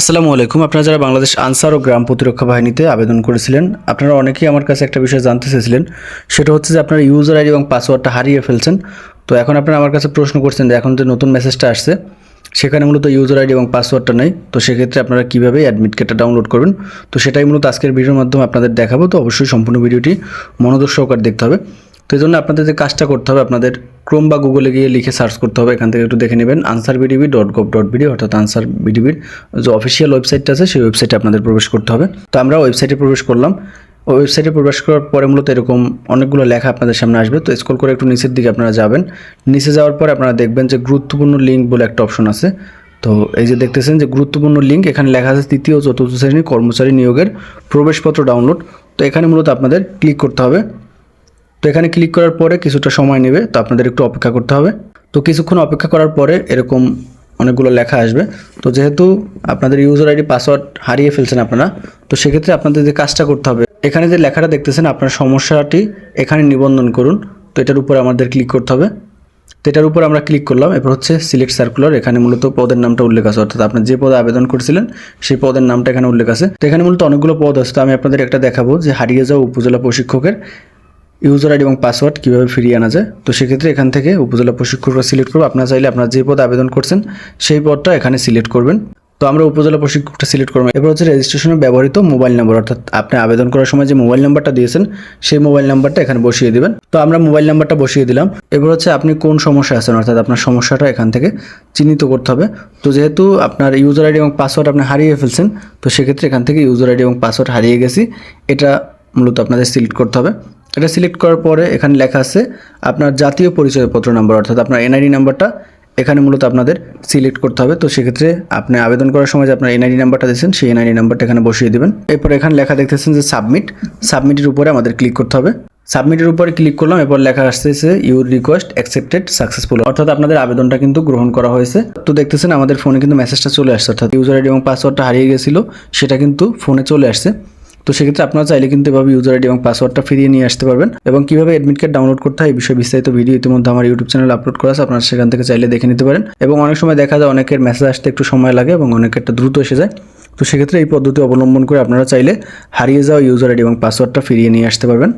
আসসালামু আলাইকুম। আপনারা যারা বাংলাদেশ আনসার ও গ্রাম প্রতিরক্ষা বাহিনীতে আবেদন করেছিলেন, আপনারা অনেকেই আমার কাছে একটা বিষয় জানতে চেয়েছিলেন। সেটা হচ্ছে যে আপনারা ইউজার আইডি এবং পাসওয়ার্ডটা হারিয়ে ফেলছেন। তো এখন আপনারা আমার কাছে প্রশ্ন করছেন যে এখন যে নতুন মেসেজটা আসছে, সেখানে মূলত ইউজার আইডি এবং পাসওয়ার্ডটা নেই। তো সেক্ষেত্রে আপনারা কীভাবে অ্যাডমিট কার্ডটা ডাউনলোড করবেন? তো সেটাই মূলত আজকের ভিডিওর মাধ্যমে আপনাদের দেখাবো। তো অবশ্যই সম্পূর্ণ ভিডিওটি মনোযোগ সহকারে দেখতে হবে। তো এই জন্য আপনাদের যে কাজটা করতে হবে, আপনাদের ক্রোম বা গুগলে গিয়ে লিখে সার্চ করতে হবে। এখান থেকে একটু দেখে নেবেন। Ansar VDP dot gov dot BD অর্থাৎ আনসার বিডিবির যে অফিসিয়াল ওয়েবসাইটটা আছে, সেই ওয়েবসাইটে আপনাদের প্রবেশ করতে হবে। তো আমরা ওয়েবসাইটে প্রবেশ করলাম। ওয়েবসাইটে প্রবেশ করার পরে মূলত এরকম অনেকগুলো লেখা আপনাদের সামনে আসবে। তো স্ক্রল করে একটু নিচের দিকে আপনারা যাবেন। নিচে যাওয়ার পরে আপনারা দেখবেন যে গুরুত্বপূর্ণ লিঙ্ক বলে একটা অপশন আছে। তো এই যে দেখতেছেন যে গুরুত্বপূর্ণ লিঙ্ক এখানে লেখা আছে তৃতীয় চতুর্থ শ্রেণির কর্মচারী নিয়োগের প্রবেশপত্র ডাউনলোড তো এখানে মূলত আপনাদের ক্লিক করতে হবে। তো এখানে ক্লিক করার পরে কিছুটা সময় নেবে, তো আপনাদের একটু অপেক্ষা করতে হবে। তো কিছুক্ষণ অপেক্ষা করার পরে এরকম অনেকগুলো লেখা আসবে। তো যেহেতু আপনাদের ইউজার আইডি পাসওয়ার্ড হারিয়ে ফেলছেন আপনারা, তো সেক্ষেত্রে আপনাদের যে কাজটা করতে হবে, এখানে যে লেখাটা দেখতেছেন আপনার সমস্যাটি এখানে নিবন্ধন করুন। তো এটার উপরে আমাদের ক্লিক করতে হবে। তো এটার উপর আমরা ক্লিক করলাম, এরপর হচ্ছে সিলেক্ট সার্কুলার এখানে মূলত পদের নামটা উল্লেখ আছে। অর্থাৎ আপনি যে পদে আবেদন করেছিলেন, সেই পদের নামটা এখানে উল্লেখ আছে। তো এখানে মূলত অনেকগুলো পদ আছে। তো আমি আপনাদের একটা দেখাবো যে হারিয়ে যাওয়া উপজেলা প্রশিক্ষকের ইউজার আইডি এবং পাসওয়ার্ড কীভাবে ফিরিয়ে আনা যায়? তো সেক্ষেত্রে এখান থেকে উপজেলা প্রশিক্ষকরা সিলেক্ট করব। আপনারা চাইলে আপনারা যে পদে আবেদন করছেন, সেই পদটা এখানে সিলেক্ট করবেন। তো আমরা উপজেলা প্রশিক্ষকটা সিলেক্ট করব। এবার হচ্ছে রেজিস্ট্রেশনে ব্যবহৃত মোবাইল নাম্বার অর্থাৎ আপনি আবেদন করার সময় যে মোবাইল নাম্বারটা দিয়েছেন, সেই মোবাইল নাম্বারটা এখানে বসিয়ে দেবেন। তো আমরা মোবাইল নাম্বারটা বসিয়ে দিলাম। এবার হচ্ছে আপনি কোন সমস্যা আছেন, অর্থাৎ আপনার সমস্যাটা এখান থেকে চিহ্নিত করতে হবে। তো যেহেতু আপনার ইউজার আইডি এবং পাসওয়ার্ড আপনি হারিয়ে ফেলছেন, তো সেক্ষেত্রে এখান থেকে ইউজার আইডি এবং পাসওয়ার্ড হারিয়ে গেছি। এটা মূলত আপনাদের সিলেক্ট করতে হবে। এটা সিলেক্ট করার পরে এখানে লেখা আছে আপনার জাতীয় পরিচয়পত্র নাম্বার অর্থাৎ আপনার এনআইডি নাম্বারটা এখানে মূলত আপনাদের সিলেক্ট করতে হবে। তো সেক্ষেত্রে আপনি আবেদন করার সময় যে আপনার এনআইডি নাম্বারটা দিয়েছেন, সেই এনআইডি নাম্বারটা এখানে বসিয়ে দেবেন। এরপর এখানে লেখা দেখতেছেন যে সাবমিট সাবমিটের উপরে আমাদের ক্লিক করতে হবে। সাবমিটের উপরে ক্লিক করলাম, এরপর লেখা আসতেছে ইউর রিকোয়েস্ট অ্যাকসেপ্টেড সাকসেসফুল অর্থাৎ আপনাদের আবেদনটা কিন্তু গ্রহণ করা হয়েছে। তো দেখতেছেন আমাদের ফোনে কিন্তু মেসেজটা চলে আসছে, অর্থাৎ ইউজার আইডি এবং পাসওয়ার্ডটা হারিয়ে গেছিল, সেটা কিন্তু ফোনে চলে আসছে। তো সেক্ষেত্রে আপনারা চাইলে কিন্তু এভাবে ইউজার আইডি এবং পাসওয়ার্ডটা ফিরিয়ে নিয়ে আসতে পারবেন। এবং কীভাবে অ্যাডমিট কার্ড ডাউনলোড করতে হয় এই বিষয়ে বিস্তারিত ভিডিও ইতিমধ্যে আমার ইউটিউব চ্যানেল আপলোড করা আছে, আপনারা সেখান থেকে চাইলে দেখে নিতে পারেন। এবং অনেক সময় দেখা যায় অনেকের মেসেজ আসতে একটু সময় লাগে এবং অনেকেরটা দ্রুত এসে যায়। তো সেক্ষেত্রে এই পদ্ধতি অবলম্বন করে আপনারা চাইলে হারিয়ে যাওয়া ইউজার আইডি এবং পাসওয়ার্ডটা ফিরিয়ে নিয়ে আসতে পারবেন।